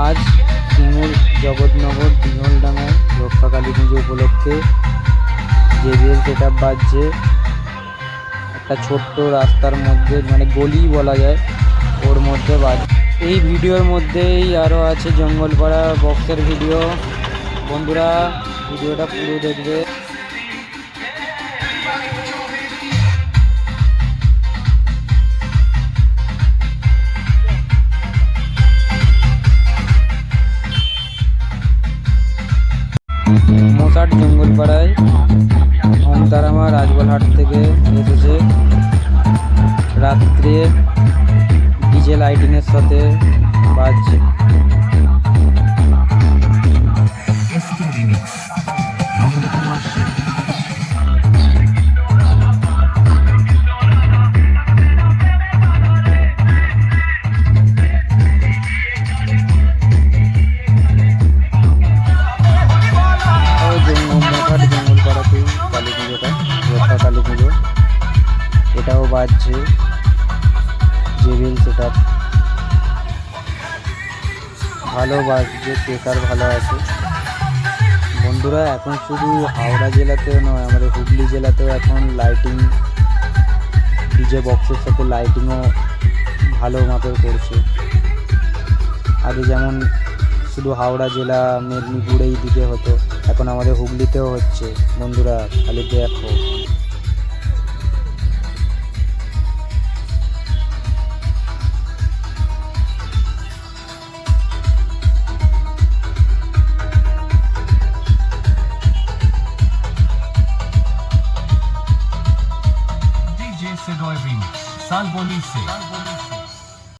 আজ সিঙ্গুর জগৎনগর দিঘলডাঙ্গায় রক্ষাকালী পুজো উপলক্ষে JBL set up বাজছে। একটা ছোট্ট রাস্তার মধ্যে মানে গলি বলা যায়, ওর মধ্যে বাজ এই ভিডিওর মধ্যেই আরও আছে জঙ্গলপাড়া বক্সের ভিডিও বন্ধুরা, ভিডিওটা পুরো দেখবে। মশাট জঙ্গলপাড়ায় অন্তারামা রাজবলহাট থেকে এসেছে। রাত্রে ডিজে লাইটিংয়ের সাথে বাজছে রক্ষা এটাও বাজছে। জেবিএল সেট ভালো বাজছে প্রেসার ভালো আছে। বন্ধুরা, এখন শুধু হাওড়া জেলাতেও নয়, আমাদের হুগলি জেলাতেও এখন লাইটিং ডিজে বক্সের সাথে লাইটিংও ভালো মাপের করছে। আগে যেমন শুধু হাওড়া জেলা, মেদিনীপুর এই দিকে হতো, এখন আমাদের হুগলিতেও হচ্ছে। বন্ধুরা খালি দেখো। Salvo Lice. Salvo Lice.